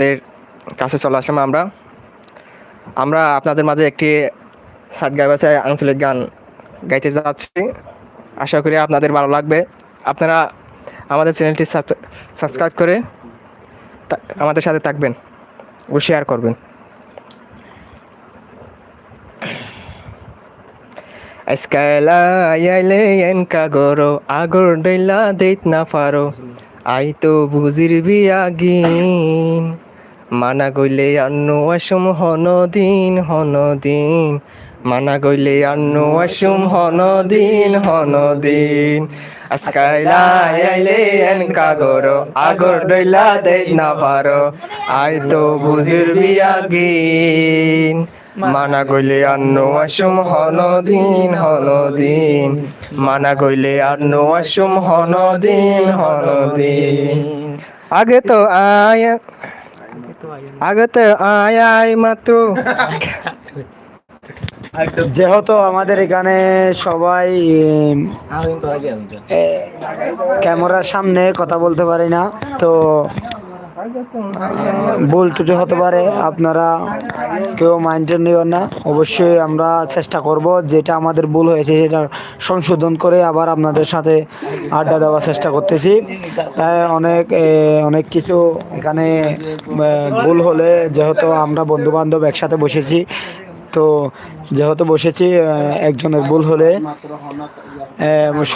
আপনাদের কাছে চলে আসলাম আমরা। আমরা আপনাদের মাঝে একটি ষাট গায়ে বাসায় আঞ্চলিক গান গাইতে যাচ্ছি। আশা করি আপনাদের ভালো লাগবে। আপনারা আমাদের চ্যানেলটি সাবস্ক্রাইব করে আমাদের সাথে থাকবেন ও শেয়ার করবেন। আজকালা আইলে এনকা গরো আগর ডইলা দেত না পারো আই তো বুজির বিয়াগিন মানা গইলে অন্য আসুম হন দিন হন দিন মানা গইলে অন্য আসুম হন দিন হন দিন আজকালা আইলে এনকা গরো আগর ডইলা দেত না পারো। আই তো বুজির বিয়াগিন মানা গইলে আন্ন আসুম হন দিন হন দিন মানা গইলে আন্ন আসুম হন দিন হন দিন আগে তো আয় আগে তো আয় আয় মাত্র। যেহেতু আমাদের এখানে সবাই ক্যামেরার সামনে কথা বলতে পারি না তো ভুল ত্রুটি হতে পারে, আপনারা কেউ মাইন্ডে নেবেন না। অবশ্যই আমরা চেষ্টা করব যেটা আমাদের ভুল হয়েছে সেটা সংশোধন করে আবার আপনাদের সাথে আড্ডা দেওয়ার চেষ্টা করতেছি। তাই অনেক অনেক কিছু এখানে ভুল হলে যেহেতু আমরা বন্ধু বান্ধব একসাথে বসেছি তো যেহেতু বসেছি একজনের ভুল হলে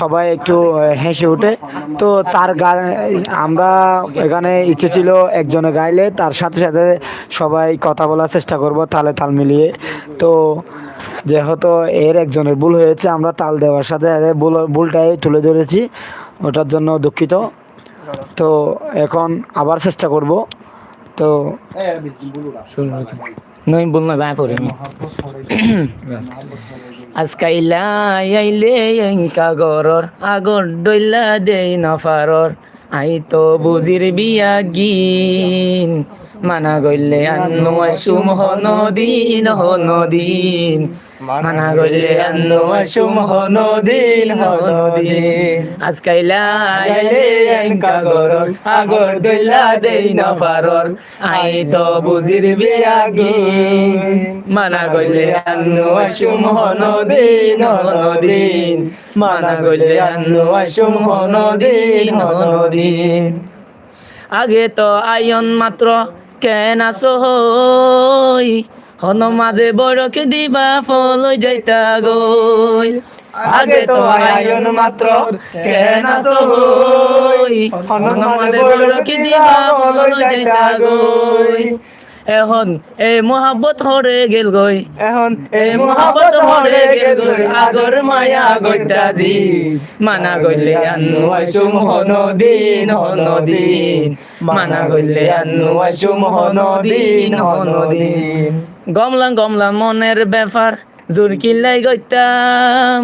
সবাই একটু হেসে ওঠে তো তার গান আমরা এখানে ইচ্ছে ছিল একজনে গাইলে তার সাথে সাথে সবাই কথা বলার চেষ্টা করব তালে তাল মিলিয়ে। তো যেহেতু এর একজনের ভুল হয়েছে আমরা তাল দেওয়ার সাথে সাথে ভুল ভুলটাই তুলে ধরেছি। ওটার জন্য দুঃখিত। তো এখন আবার চেষ্টা করব। তো নই বল না বাই পড়ে আজকাইলা আইলে এঙ্কা গরর আগর ডইলা দেই নফারর আই তো বুজির গিন মানা গইলে আন্নু আসুম হন দিন হন দিন মানা গইলে আন্নু আসুম হন দিন হন দিন আজকাইলা আইলে এঙ্কা গরর আগর ডইলা দেই নফারর আই তো বুজির বিয়া গিন মানা গইলে আন্নু আসুম হন দিন হন দিন মানা গইলে আন্নু আসুম হন দিন হন দিন আগে তো আয়ন মাত্র কেন আসো হই হন মাঝে দিবা ফল যাইতা গই। আগে তো আয়ন মাত্র কেন আসো হই হন মাঝে দিবা ফল যাইতা গই। এখন এই মহাব্বত হরে গেল গই। এখন এই মহাব্বত হরে গেল গই। আগর মায়া গইতাজি। মানা গইলে আনু আইসুম হন দিন হন দিন মানা গইলে আনু আইসুম হন দিন হন দিন গমলা গমলা মনের ব্যাপার। জোর কিল্লাই গইতাম।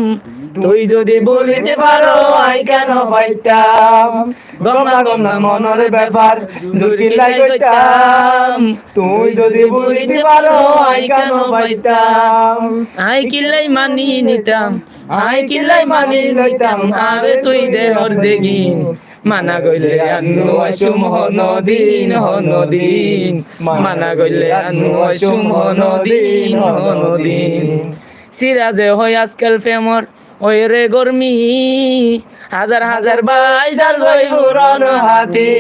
তুই যদি বলিতে পারো, আই কেন পাইতাম? গমলা গমলা মনের ব্যাপার, জোর কিল্লাই গইতাম। তুই যদি বলিতে পারো, আই কেন পাইতাম? আই কিল্লাই মানি নিতাম, আই কিল্লাই মানি লইতাম, আরে তুই দেহর জেগিন। মানা গইলে আন্নু আসুম হন দিন মানা গইলে আন্নু আসুম হন দিন সিরাজে হয় আজকাল ফেমর, ওই রে গরমি। হাজার হাজার বাইজার গই হুরন হাতি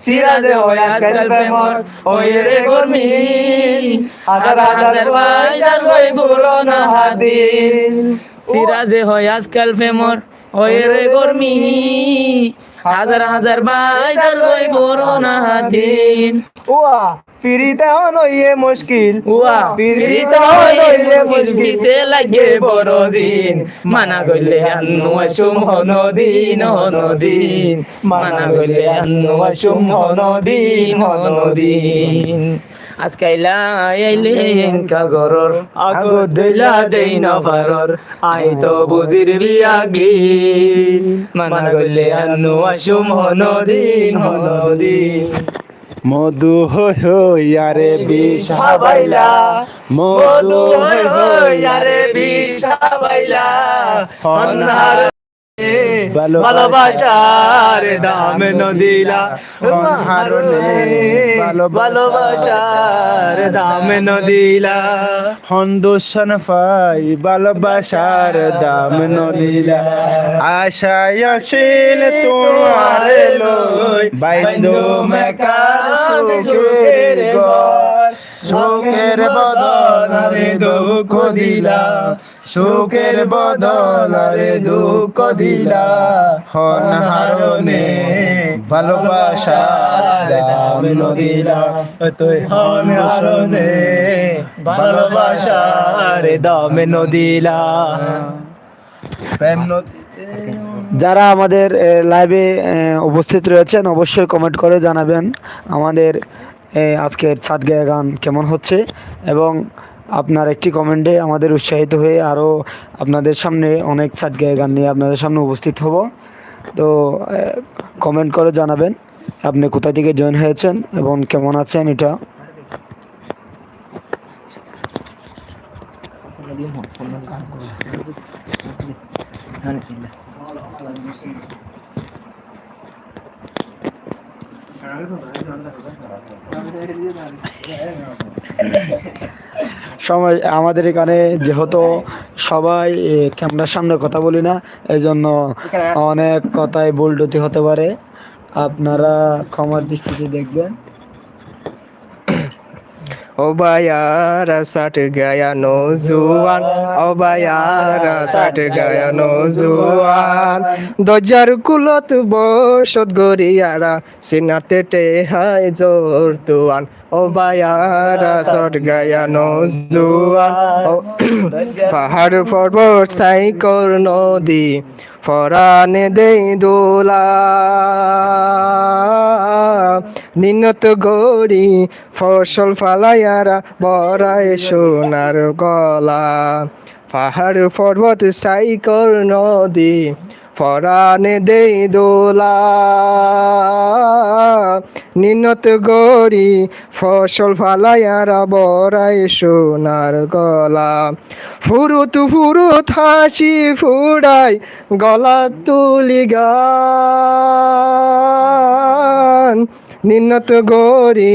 সিরাজে হয় আজকাল ফেমর, ওই রে গরমি। হাজার হাজার বাইজার গই হুরন হাতি সিরাজে হয় আজকাল ফেমর ওই রে গরমি হাজার হাজার বাইজার গই হুরন হাতিন ওয়া ফিরিতে হইয়ে মুশকিল। উয়া ফিরিতে হইয়ে মুশকিল পিছে লাগে বড় দিন। মানা গইলে আন্নু আসুম হন দিন হন মানা গইলে আন্নু আসুম হন দিন হন দিন। আজকাইলা আগো দেই আই তো বিয়া গিন মানা আসুম মধু হই হই আরে বিষ হাবাইলা মধু মধু হই হই আরে বিষ হাবাইলা অন্নার ভালোবাসার দাম নদিলা হারণে ভালোবাসার দাম নদিলা। হন্দোষণ ফাই ভালোবাসার দাম নদিলা। আশায় আসিল তোমার লই বাইন্দ মেকার সুখের ঘর সুখের বদলারে দুঃখ দিলা। সুখের বদলারে দুঃখ দিলা। হন হারণে ভালোবাসা দাম নদিলা তুই হন হারণে ভালোবাসার দাম নদিলা যারা আমাদের লাইভে উপস্থিত রয়েছেন, অবশ্যই কমেন্ট করে জানাবেন। আমাদের আজকের ছাদ গায়ে গান কেমন হচ্ছে? এবং আপনার একটি কমেন্টে আমাদের উৎসাহিত হয়ে আরও আপনাদের সামনে অনেক ছাদ গায়ে গান নিয়ে আপনাদের সামনে উপস্থিত হব। তো কমেন্ট করে জানাবেন আপনি কোথা থেকে জয়েন হয়েছেন এবং কেমন আছেন এটা। সময় আমাদের এখানে যেহেতু সবাই ক্যামেরার সামনে কথা বলি না এই জন্য অনেক কথাই বোল্ডতি হতে পারে। আপনারা ক্ষমার দৃষ্টিতে দেখবেন। ও বায়ারা সাট গায়া নো জুয়ান ও বায়ারা সাট গায়া জুয়ান দজার কুলত বসত গরিয়ারা সিনাতে টে হাই জোর তুয়ান। ও বায়ারা সাট গায়া নো জুয়ান পাহাড় পর্বত সাইকর নদী, ফরানে দেই দোলা নিনত গড়ি ফসল ফালাইয়ারা বড়াই সোনার গলা। পাহাড়, পর্বত, সাইকল, নদী ফরানে দেই দোলা। নিনত গড়ি ফসল ফালাইয়ারা বড়াই সোনার গলা। ফুরুত ফুরুত হাসি ফুড়াই গলা তুলি গান। নিন্নত গরি,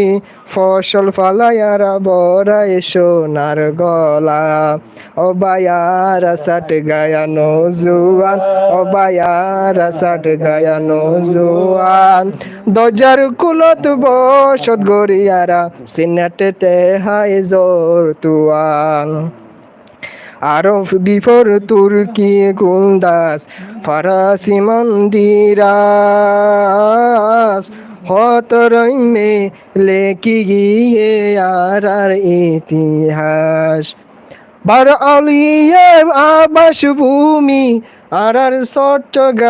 ফসল ফালায়ারা বড়াই সোনার গলা। ও বায়ারা সাট গায়ানো জুয়ান ও বায়ারা সাট গায়ানো জুয়ান দজার কুলত বসত গরিয়ারা সিনাটেতে হাই জোর তুয়ান আরব বিফর তুর্কি গুলদাস, ফরাসি মন্দিরাস। হতরমে লেখি গিয়ে আর আর ইতিহাস? বার আলিয়ে আবাস ভূমি আর আর চট্টগ্রাম।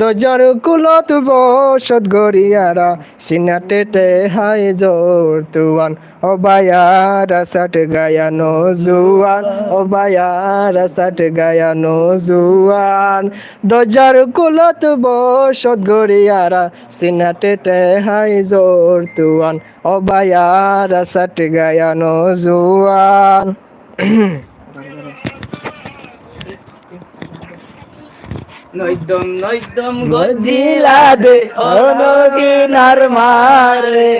দজার কুলত বসত গরিয়ারা সিনাটেতে হাই জোর তুয়ান। ও বায়ারা সাট গায়ানো জুয়ান, ও বায়ারা সাট গায়ানো জুয়ান। দজার কুলত বসত গরিয়ারা সিনাটেতে হাই জোর তুয়ান। ও বায়ারা সাট গায়ানো জুয়ান। নৈদম নৈদম গজিলা দে অনগিনার মারে।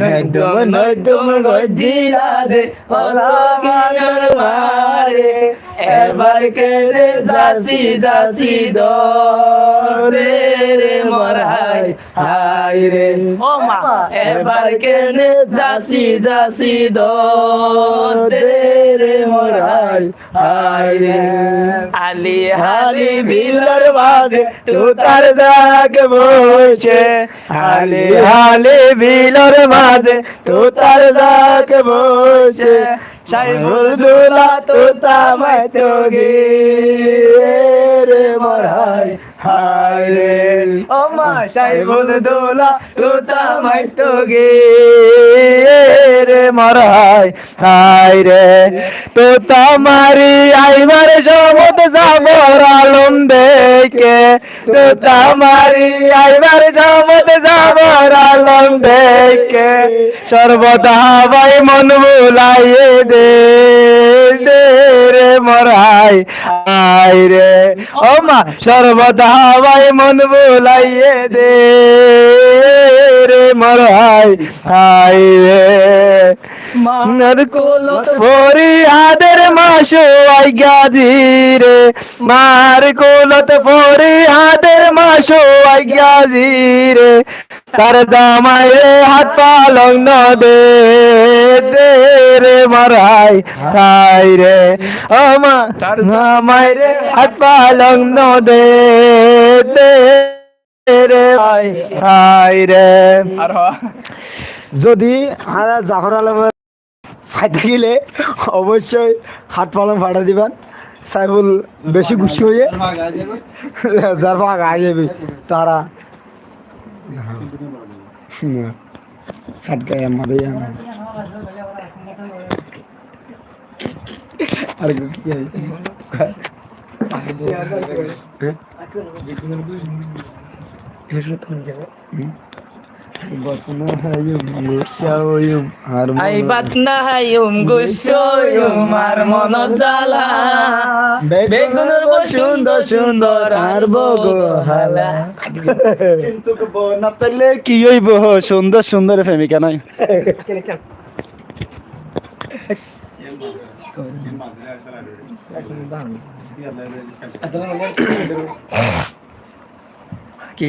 নৈদম নৈদম গজিলা দে অনগিনার মারে। এবার কেলে যাসি যাসি দরে রে মরাই হাই রে। ও মা। এবার কেলে যাসি যাসি দরে রে মরাই হাই রে। আলি হালি বিলর বাজে তু তার জাগ বসে। হালি হালি বিলর মাঝে তু তার জাগ বসে। সাইফুল দুলা তো তামাই তো গে রে মরাই হায় রে। ও মা সাইবুল দোলা, তোতা মাইতো গে রে মরাই। হায় রে। তোতা মারি আইবার সমত যাবর আলম দেখে যাবর আলম দেখে সর্বদা ভাই মন বুলাইয়ে দে দে রে মরাই। আই রে। ও মা সর্বদা ভাই মন বুলাইয়ে দে রে মরাই আই রে। মার কোলত ফরিয়াদের মাসো আই গাজি রে। মার কোলত ফরিয়াদের মাসো আই গাজি রে। তার জামাই রে হাত পালং ন দে দে রে মারাই তাই রে। ও মা তার জামাই রে হাত পালং ন দে দে রে। আই রে যদি আর জাফর আলমের ফাইতে গেলে অবশ্যই হাট পালং ফাটা দিবেন। সাইফুল বেশি খুশি হয়ে যার ভাগ আগে যাবে। তারা সাটকায় আমাদের আর কি হয়েছে? হুম? বর্তমানে মুশাওয়ুম আর আই বাত না হাইম গুসোয়ুম আর মন জালা বেগুনের বো সুন্দর সুন্দর আর বগো কিন্তু না তাইলে কি হইব সুন্দর সুন্দর প্রেমিকা নাই কি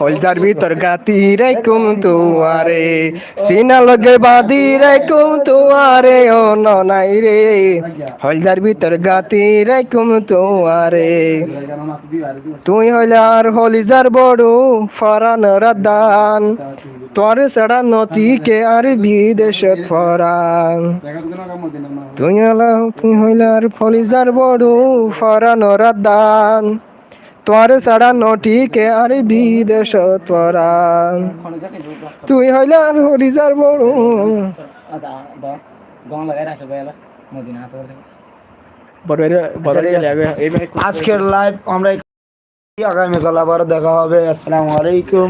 হলদার ভিতর গাতি রাইকুম তুয়ারে সিনা লগে বাদি রাইকুম তুয়ারে ও ননাই রে। হলদার ভিতর গাতি রাইকুম তুয়ারে তুই হইলে আর হলিজার বড় ফরান রাদান। তোর সেটা নতিকে আর বিদেশত ফরান। তুই হলা তুই হইলে আর ফলিজার বড় ফরান রাদান। তোর সারা নটিকে আর বিদেশ তোরা? তুই হইলে হরিজার বড়। আজকের লাইভ আমরা আগামীকাল আবার দেখা হবে। আসসালামু আলাইকুম।